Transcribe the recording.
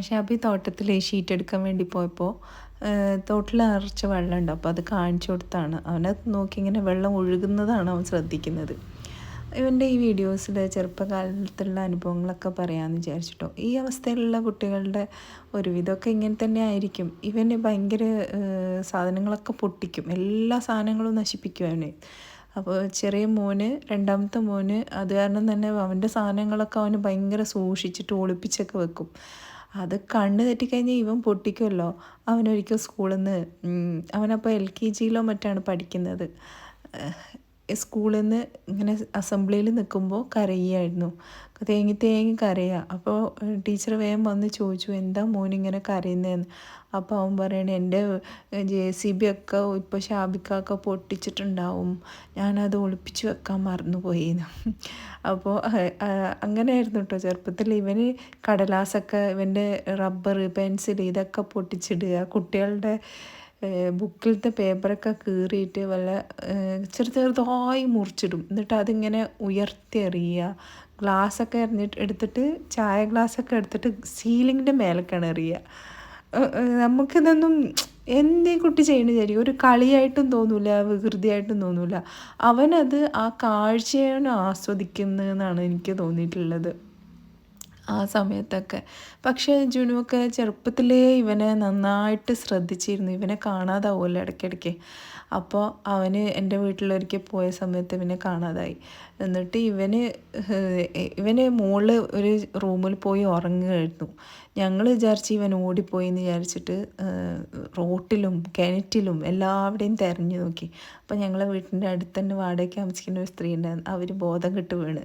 ഷാബി തോട്ടത്തിൽ ഷീറ്റ് എടുക്കാൻ വേണ്ടി പോയപ്പോൾ തോട്ടിൽ നിറച്ച് വെള്ളമുണ്ട്. അപ്പോൾ അത് കാണിച്ചു കൊടുത്താണ്. അവനെ നോക്കി ഇങ്ങനെ വെള്ളം ഒഴുകുന്നതാണ് അവൻ ശ്രദ്ധിക്കുന്നത്. ഇവന്റെ ഈ വീഡിയോസിൽ ചെറുപ്പകാലത്തുള്ള അനുഭവങ്ങളൊക്കെ പറയാമെന്ന് വിചാരിച്ചിട്ടോ. ഈ അവസ്ഥയിലുള്ള കുട്ടികളുടെ ഒരുവിധമൊക്കെ ഇങ്ങനെ തന്നെ ആയിരിക്കും. ഇവന് ഭയങ്കര സാധനങ്ങളൊക്കെ പൊട്ടിക്കും. എല്ലാ സാധനങ്ങളും നശിപ്പിക്കും അവന്. അപ്പോൾ ചെറിയ മോന് രണ്ടാമത്തെ മോന് അത് കാരണം തന്നെ അവന്റെ സാധനങ്ങളൊക്കെ അവന് ഭയങ്കര സൂക്ഷിച്ചിട്ട് ഒളിപ്പിച്ചൊക്കെ വെക്കും. അത് കണ്ണ് തെറ്റിക്കഴിഞ്ഞാൽ ഇവൻ പൊട്ടിക്കുമല്ലോ അവനൊരിക്കൽ സ്കൂളിൽ നിന്ന് അവനപ്പോൾ എൽ കെ ജിയിലോ മറ്റാണ് പഠിക്കുന്നത്. സ്കൂളിൽ നിന്ന് ഇങ്ങനെ അസംബ്ലിയിൽ നിൽക്കുമ്പോൾ കരയായിരുന്നു തേങ്ങി തേങ്ങി കരയുക അപ്പോൾ ടീച്ചർ വേഗം വന്ന് ചോദിച്ചു എന്താ മോനിങ്ങനെ കരയുന്നതെന്ന് അപ്പോൾ അവൻ പറയണ എന്റെ ജെ സി ബി ഒക്കെ ഇപ്പോൾ ഷാബിക്കൊക്കെ പൊട്ടിച്ചിട്ടുണ്ടാവും. ഞാനത് ഒളിപ്പിച്ച് വെക്കാൻ മറന്നുപോയിന്ന്. അപ്പോൾ അങ്ങനെയായിരുന്നു കേട്ടോ ചെറുപ്പത്തിൽ ഇവന് കടലാസൊക്കെ ഇവന്റെ റബ്ബർ പെൻസിൽ ഇതൊക്കെ പൊട്ടിച്ചിടുക. കുട്ടികളുടെ ബുക്കിലത്തെ പേപ്പറൊക്കെ കീറിയിട്ട് വല്ല ചെറു ചെറുതായി മുറിച്ചിടും. എന്നിട്ട് അതിങ്ങനെ ഉയർത്തി എറിയുക ഗ്ലാസ്സൊക്കെ എറിഞ്ഞിട്ട് എടുത്തിട്ട് ചായ ഗ്ലാസ്സൊക്കെ എടുത്തിട്ട് സീലിങ്ങിന്റെ മേലേക്കാണ് എറിയുക. നമുക്കിതൊന്നും എന്തേ കുട്ടി ചെയ്യണ വിചാരിക്കും. ഒരു കളിയായിട്ടും തോന്നൂല വികൃതിയായിട്ടും തോന്നൂല. അവനത് ആ കാഴ്ചയാണ് ആസ്വദിക്കുന്നതെന്നാണ് എനിക്ക് തോന്നിയിട്ടുള്ളത്. ആ സമയത്തൊക്കെ. പക്ഷേ ജുനുവൊക്കെ ചെറുപ്പത്തിലേ ഇവനെ നന്നായിട്ട് ശ്രദ്ധിച്ചിരുന്നു. ഇവനെ കാണാതാവുമല്ലോ ഇടയ്ക്കിടയ്ക്ക്. അപ്പോൾ അവന് എന്റെ വീട്ടിലൊരിക്കൽ പോയ സമയത്ത് ഇവനെ കാണാതായി. എന്നിട്ട് ഇവന് ഇവന് മുകളിൽ ഒരു റൂമിൽ പോയി ഉറങ്ങുകയായിരുന്നു. ഞങ്ങൾ വിചാരിച്ച് ഇവൻ ഓടിപ്പോയി എന്ന് വിചാരിച്ചിട്ട് റോട്ടിലും കിണറ്റിലും എല്ലാവിടെയും തിരഞ്ഞു നോക്കി. അപ്പോൾ ഞങ്ങളെ വീട്ടിന്റെ അടുത്ത് തന്നെ വാടകയ്ക്ക് താമസിക്കുന്ന ഒരു സ്ത്രീ ഉണ്ടായിരുന്നു. അവർ ബോധം കെട്ട് വീണ്.